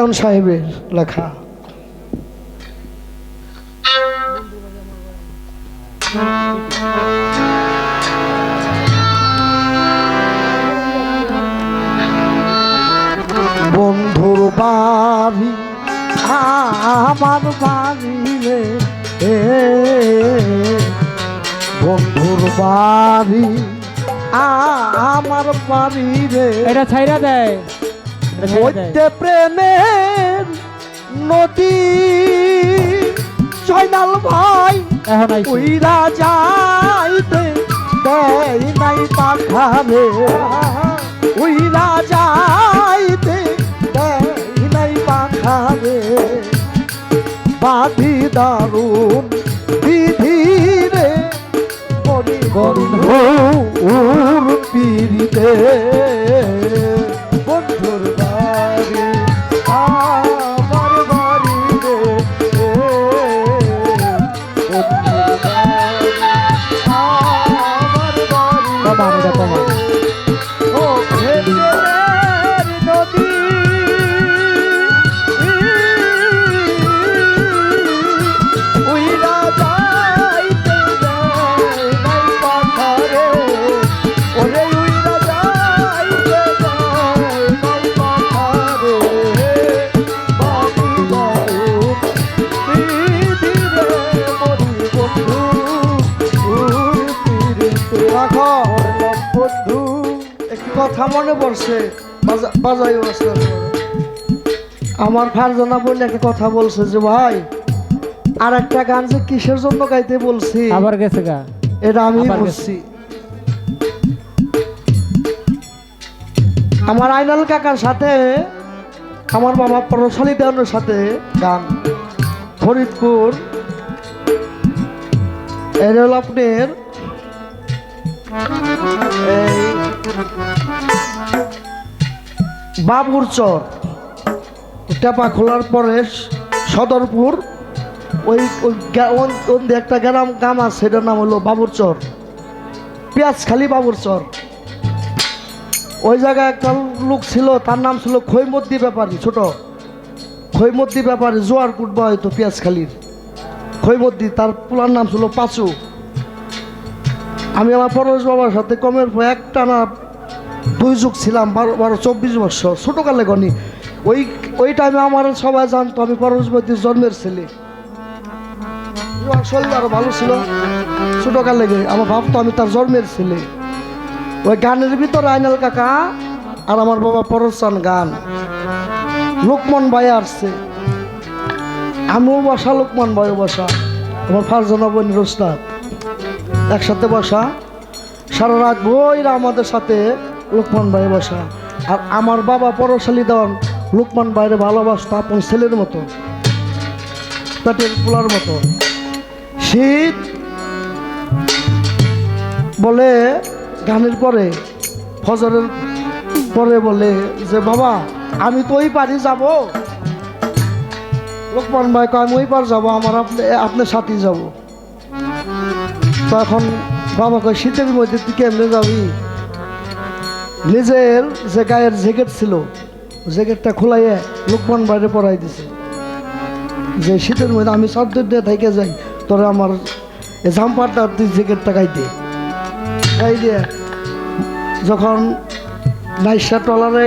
দেওয়ান সাহেবের লেখা। বন্ধুর বাড়ি, আমার বাড়ি রে। এ বন্ধুর বাড়ি, আমার বাড়ি রে। এটা ছাইরা দেয়। মধ্যে প্রেমের নদী। জয়নাল ভাই উইরা যাইতে দেয় নাই পাখারে। উইরা যাইতে দেয় নাই পাখারে। বাধি দারুণ বিধি রে বড়ি বন্ধুর পিড়িতে। কথা মনে পড়ছে বাজাই অবস্থা আমার ফারজানা বলে একটা কথা বলছে যে ভাই আর একটা গান যে কিসের জন্য গাইতে বলছি? আবার গেছে গা। এটা আমি বলছি। আমার আইনাল কাকার সাথে আমার বাবা প্রশালী দেওয়ানোর সাথে গান। ফরিদপুর। এর হল আপনার এই বাবুর চর। টেপা খোলার পরে সদরপুর, ওই ওই একটা গ্রাম গ্রাম আছে, সেটার নাম হলো বাবুর চর। পেঁয়াজখালি বাবুর চর। ওই জায়গায় একটা লোক ছিল, তার নাম ছিল খৈমদ্দি ব্যাপারী, ছোট। খৈমদ্দি ব্যাপারী, জোয়ার কুটবা হয়তো পেঁয়াজখালির। খৈমদ্দি, তার পুলার নাম ছিল পাঁচু। আমি আমার পরশ বাবার সাথে কমের পর একটা না দুই যুগ ছিলাম, বারো বারো, চব্বিশ বছর। ছোটোকালে গনি, ওই ওই টাইমে আমার সবাই জানতো, আমি পরশবতীর জন্মের ছেলে। শরীর আরও ভালো ছিল। ছোটোকালে গে আমার ভাবতো আমি তার জন্মের ছেলে। ওই গানের ভিতরে আইনাল কাকা আর আমার বাবা পরশান গান। লোকমান ভাই আসছে। আমিও বসা, লোকমান ভাইও বসা। আমার ফারজানা বোন রোস্তাদ একসাথে বসা। সারা রাত বইরা আমাদের সাথে লোকমান ভাই বসা। আর আমার বাবা পরশালী দেওয়ান, লোকমান ভাইরে ভালোবাসতো আপন ছেলের মতো, পেটের পোলার মতো। শীত বলে গানের পরে, ফজরের পরে বলে যে, বাবা, আমি তো ওই পারি যাব। লোকমান ভাই কয়, আমি ওই পার যাব, আমার আপনি, আপনার সাথেই যাব। তখন বাবা কয়, শীতের মধ্যে তুই কেমনে যাবি? নিজের যে গায়ের জ্যাকেট ছিল জ্যাকেটটা খোলাইয়ে লোকমান বাইরে পরাই দিছে। যে শীতের মধ্যে আমি চাদর দিয়ে থেকে যাই, তোরা আমার জাম্পারটা তুই জ্যাকেটটা গাইতে। গাই দিয়ে যখন নাইসা টলারে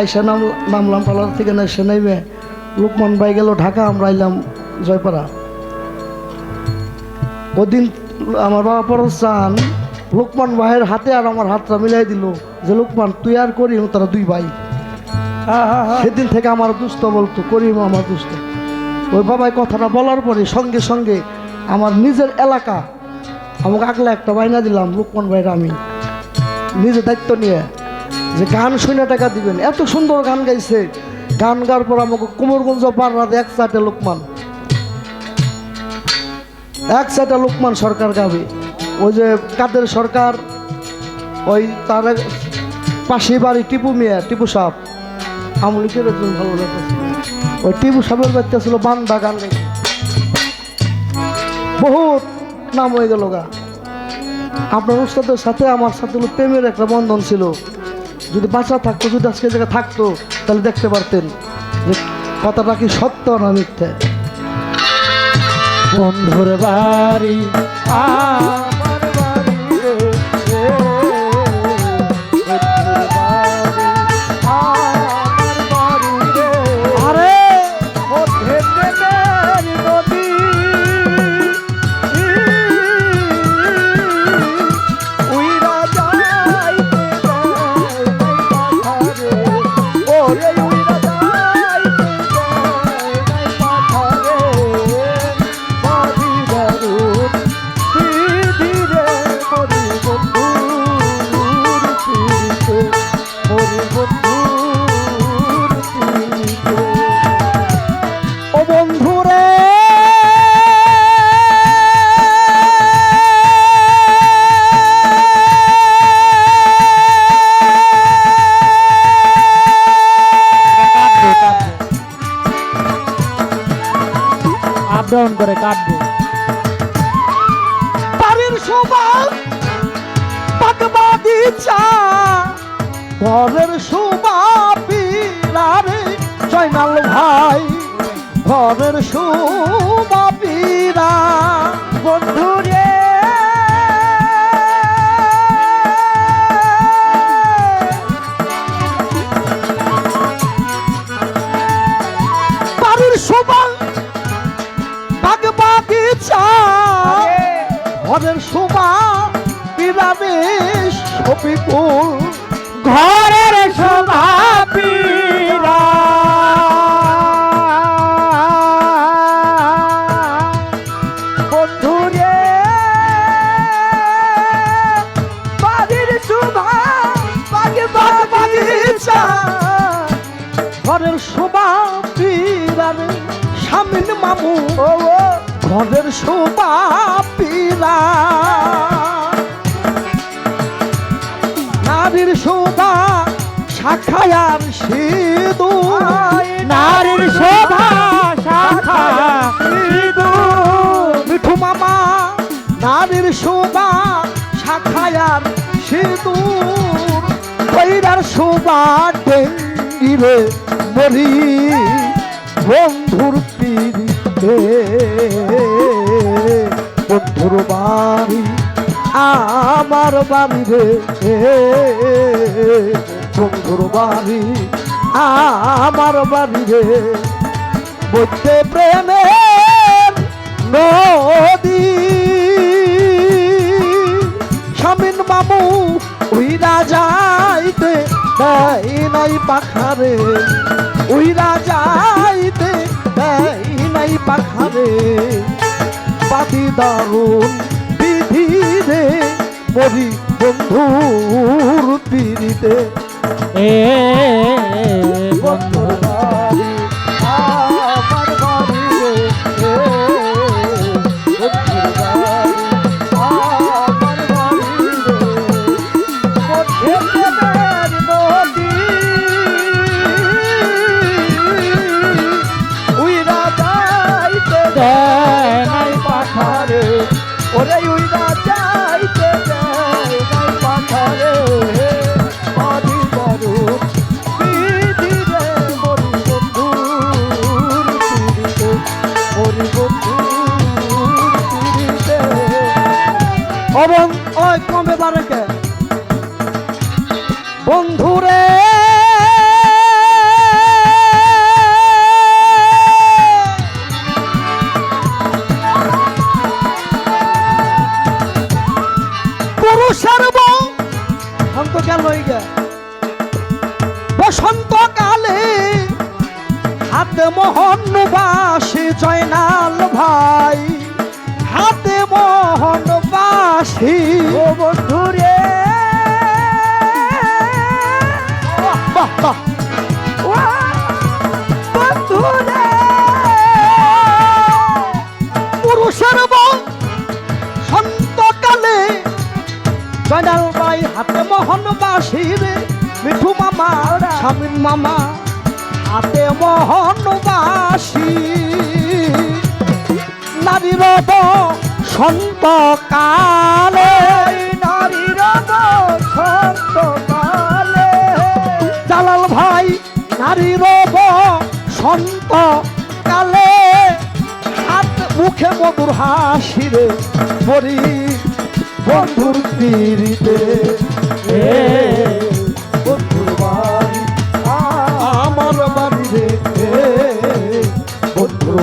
আইসা নাম নামলাম টলার থেকে নাইসা নাইবে লোকমান ভাই গেল ঢাকা, আমরা আইলাম জয়পাড়া। ওদিন আমার বাবা পরশ চান লোকমান ভাইয়ের হাতে আর আমার হাতটা মিলাই দিল যে, লোকমান, তুই আর করিম তারা দুই ভাই। সেদিন থেকে আমার দুস্থ বলতো করিম আমার দুস্থ ওই বাবাই কথাটা বলার পরে সঙ্গে সঙ্গে আমার নিজের এলাকা, আমাকে আগলা একটা বাইনা দিলাম, লোকমান ভাইয়ের আমি। নিজে দায়িত্ব নিয়ে যে গান শুনে টাকা দিবেন। এত সুন্দর গান গাইছে। গান গাওয়ার পর আমাকে কুমোরগঞ্জ পাড়াতে এক চাটে লোকমান। এক চাটা লোকমান সরকার গাবে। ওই যে কাদের সরকার, ওই তার পাশে বাড়ি টিপু মিয়া, টিপু সাপ আমলিকের একজন ভালো লেগেছে ওই টিপু সাপের বাচ্চা ছিল বান্দা গান বহুত নাম হয়ে গেল গা। আপনার উস্তাদের সাথে আমার সাথে প্রেমের একটা বন্ধন ছিল। যদি বাঁচা থাকতো, যদি আজকে জায়গায় থাকতো, তাহলে দেখতে পারতেন যে কথাটা কি সত্য না মিথ্যে। বন্ধুর বাড়ি, আ কাটবো। বাড়ির সবাই বাগবাগিচা ঘরের শোভা পীরারে জয়নাল ভাই। ঘরের শোভা পীরা বন্ধুরে ঘরের শোভা পিরাবে সপিপুর ঘরের শোভা ঘরের শোভা স্বামীন মামু ও। ঘরের শোভা পিরা নারীর শোভা শাখায়ার সিধু নারীর শোভা শাখা সিধু মিঠু মামা নারীর শোভা শাখায়ার সিধু কইরার শোভা ডেঙ্গিরে মরি বন্ধুর পিড়িতে বন্ধুর বাড়ি আমার বাড়ি বন্ধুর বাড়ি আমার বাড়ি রে বইতে প্রেমের দারুণ বিধি রে মরি বন্ধুর পিড়িতে। পুরুষের বউ। হয়ে গে বসন্তকালে হাতে মোহন বাসি জয়নাল ভাই। হাতে মোহন বাসি ও বন্ধুরে। মামা, হাতে মোহন বাসি নারীর সন্তকালে নারীর সন্তকালে। জালাল ভাই, নারীর বসন্ত কালে হাত মুখে মধুর হাসি রে মরি বন্ধুর পিড়িতে।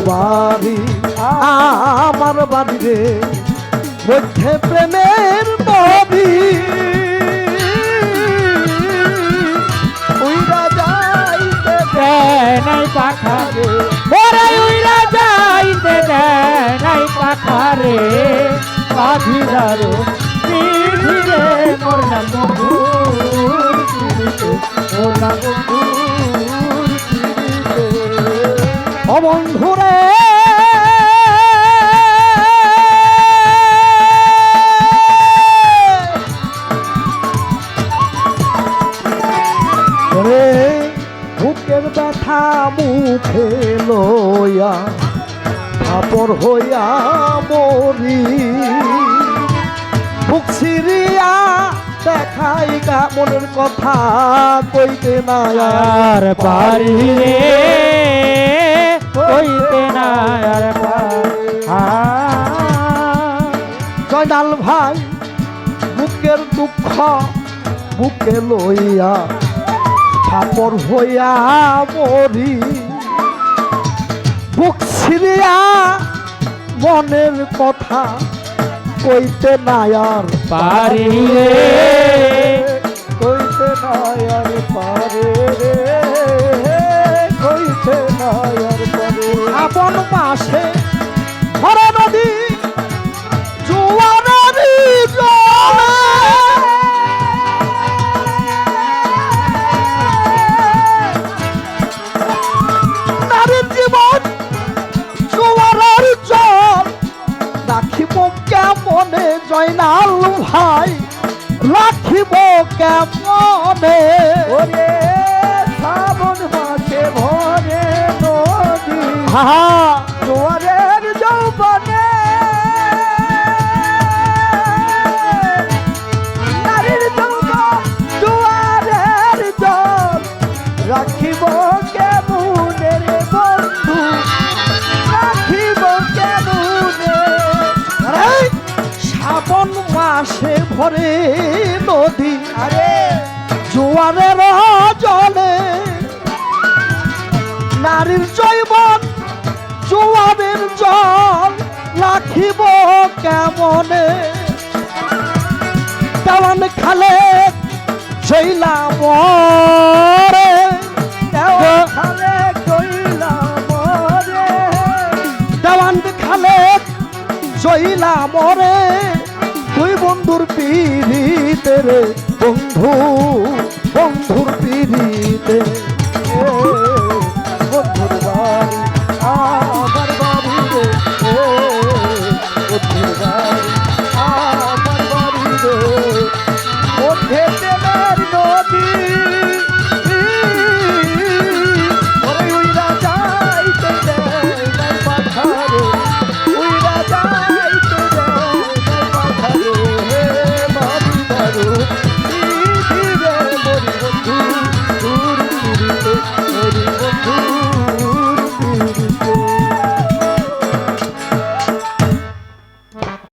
বাড়ি আমার বাড়ি রে মধ্যে প্রেমের নদী উইরা যাইতে দেয় নাই পাখারে। ওরে উইরা যাইতে দেয় নাই ধীরে মোর মোর নাম অবন্ধুরে রে বুকের ব্যথা মুখে লইয়া কাপড় হইয়া মরি। বুক সিরিয়া দেখাই গা, মনের কথা কইতে না আর পারি রে বুকে লইয়া ফাপর হইয়া মরি। বুক ছিড়িয়া মনের কথা কইতে নাই আর পারি। রে। কইতে নাই আর পারে রে। ভাই রাখিব কেমনে? ওরে শ্রাবণ মাসে ভরে নদী। হা ভরে নদী আরে। জোয়ারের জলে নারীর জৈবন জোয়ারের জল রাখিব কেমনে? দেওয়ান খালে শৈলা মরে। দেওয়া খালে কইলা মরে। দেওয়ান খালে শৈলা মরে। তুই বন্ধুর পিড়িতে রে বন্ধু বন্ধুর পিড়ি